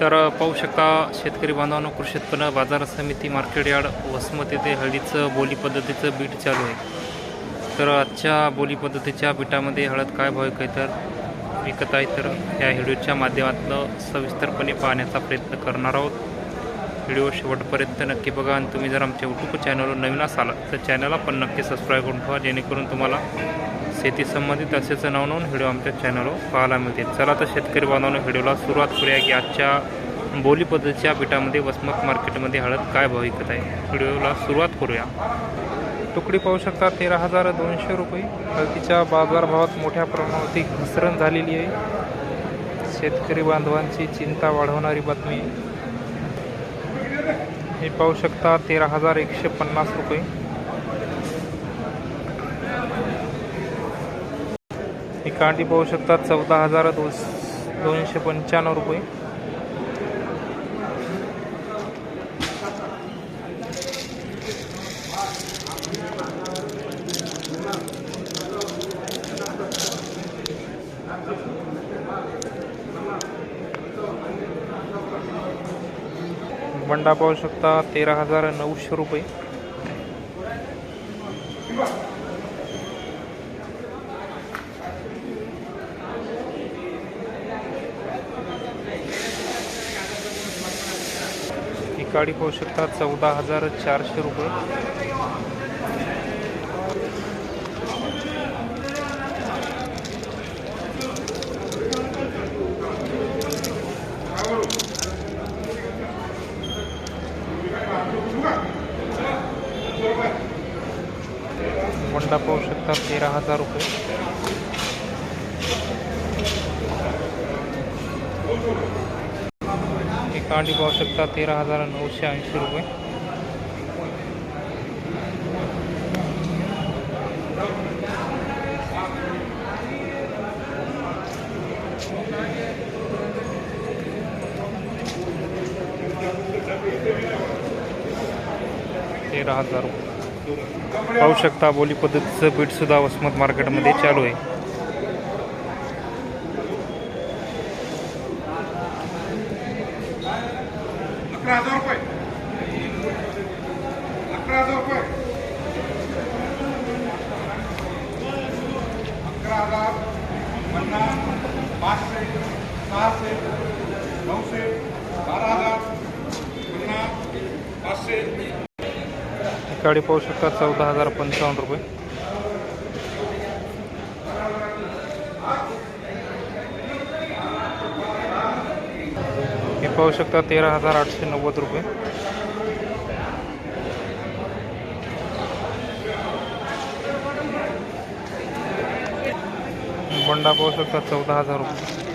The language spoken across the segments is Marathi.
तर पाहू शकता शेतकरी बांधवांनो कृषी उत्पन्न बाजार समिती मार्केट यार्ड वसमत येथे हळदीचं बोली पद्धतीचं बीट चालू आहे. तर आजच्या बोली पद्धतीच्या बीटामध्ये हळद काय भाव काय तर विकत आहे तर या व्हिडिओच्या माध्यमातून सविस्तरपणे पाहण्याचा प्रयत्न करणार आहोत. व्हिडिओ शेवटपर्यंत नक्की बघा आणि तुम्ही जर आमच्या यूट्यूब चॅनलवर नवीन असाल तर चॅनलला पण नक्की सबस्क्राईब करून ठेवा जेणेकरून तुम्हाला शेती संबंधित असेच नवनवीन व्हिडिओ आमच्या चॅनलवर पाहायला मिळतील. चला तर शेतकरी बांधवांनो व्हिडिओला सुरुवात करूया की आजच्या बोली पद्धतीच्या पिठामध्ये वसमत मार्केटमध्ये हळद काय भाव विकत आहे? व्हिडिओला सुरुवात करूया. तुकडी पाहू शकता तेरा हजार दोनशे रुपये. हळदीच्या बाजारभावात मोठ्या प्रमाणावरती घसरण झालेली आहे. शेतकरी बांधवांची चिंता वाढवणारी बातमी हे पाहू शकता तेरा हजार एकशे पन्नास रुपये. ही कांडी पाहू शकता चौदा हजार दो दोनशे पंच्याण्णव रुपये. बंडा पाहू शकता तेरा हजार नऊशे रुपये. ही काडी पाहू शकता चौदा हजार चारशे रुपये. बंडा पाहू शकता तेरा हजार रुपये. एक अंडी पाहू शकता तेरा हजार नऊशे ऐंशी रुपये. तेरा हजार रुपये. पाहू शकता बोली पद्धतीचं बीट सुद्धा वसमत मार्केटमध्ये चालू आहे. पन्नास पाचशे सहाशे नऊशे बारा हजार पन्नास पाचशे ही गाडी पाहू शकता चौदा हजार पंचावन्न रुपये. हे पाहू शकता तेरा हजार आठशे नव्वद रुपये. बंडा पाहू शकता चौदा हजार रुपये.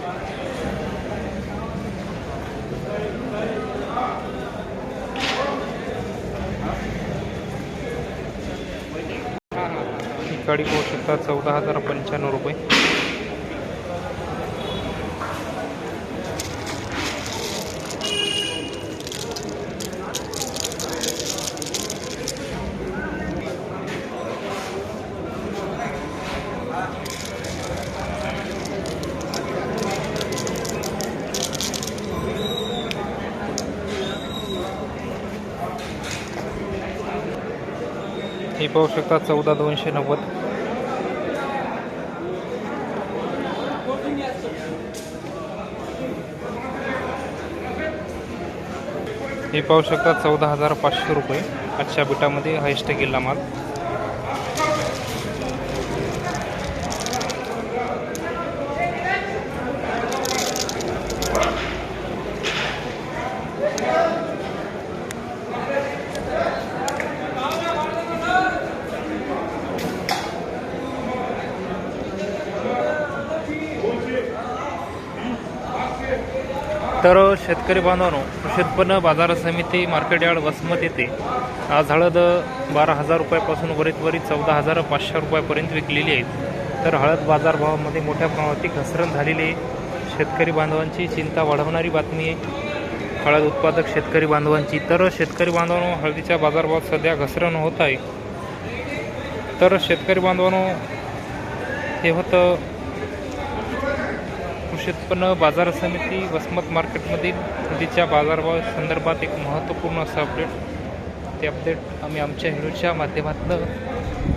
गाडी पाहू शकता चौदा हजार पंच्याण्णव रुपये. ही पाहू शकता चौदा दोनशे नव्वद. हे पाहू शकता चौदा हजार पाचशे रुपये. आजच्या बिटामध्ये हायस्ट गेला माल. तर शेतकरी बांधवांनो कृषी उत्पन्न बाजार समिती मार्केट यार्ड वसमत येथे आज हळद बारा हजार रुपयापासून वरीत वरी चौदा हजार पाचशे रुपयापर्यंत विकलेली आहे तर हळद बाजारभावामध्ये मोठ्या प्रमाणावरती घसरण झालेली आहे. शेतकरी बांधवांची चिंता वाढवणारी बातमी आहे. हळद उत्पादक शेतकरी बांधवांची. तर शेतकरी बांधवांनो हळदीच्या बाजारभावात सध्या घसरण होत आहे. तर शेतकरी बांधवांनो हे होतं कृषी उत्पन्न बाजार समिती वसमत मार्केटमधील हळदीच्या बाजारभाव संदर्भात एक महत्त्वपूर्ण असं अपडेट ते अपडेट आम्ही आमच्या हिरोच्या माध्यमातून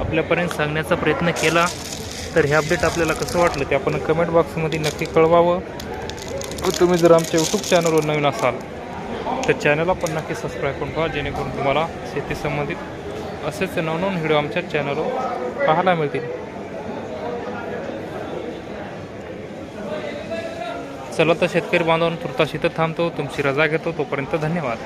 आपल्यापर्यंत सांगण्याचा प्रयत्न केला. तर हे अपडेट आपल्याला कसं वाटलं ते आपण कमेंट बॉक्समध्ये नक्की कळवावं. व तुम्ही जर आमच्या यूट्यूब चॅनलवर नवीन असाल तर चॅनलला पण नक्की सबस्क्राईब करून ठेवा जेणेकरून तुम्हाला शेतीसंबंधित असेच नवनवीन व्हिडिओ आमच्या चॅनलवर पाहायला मिळतील. चला तर शेतकरी बांधवांपुरता तुर्तास थांबतो. तुमची रजा घेतो. तोपर्यंत धन्यवाद.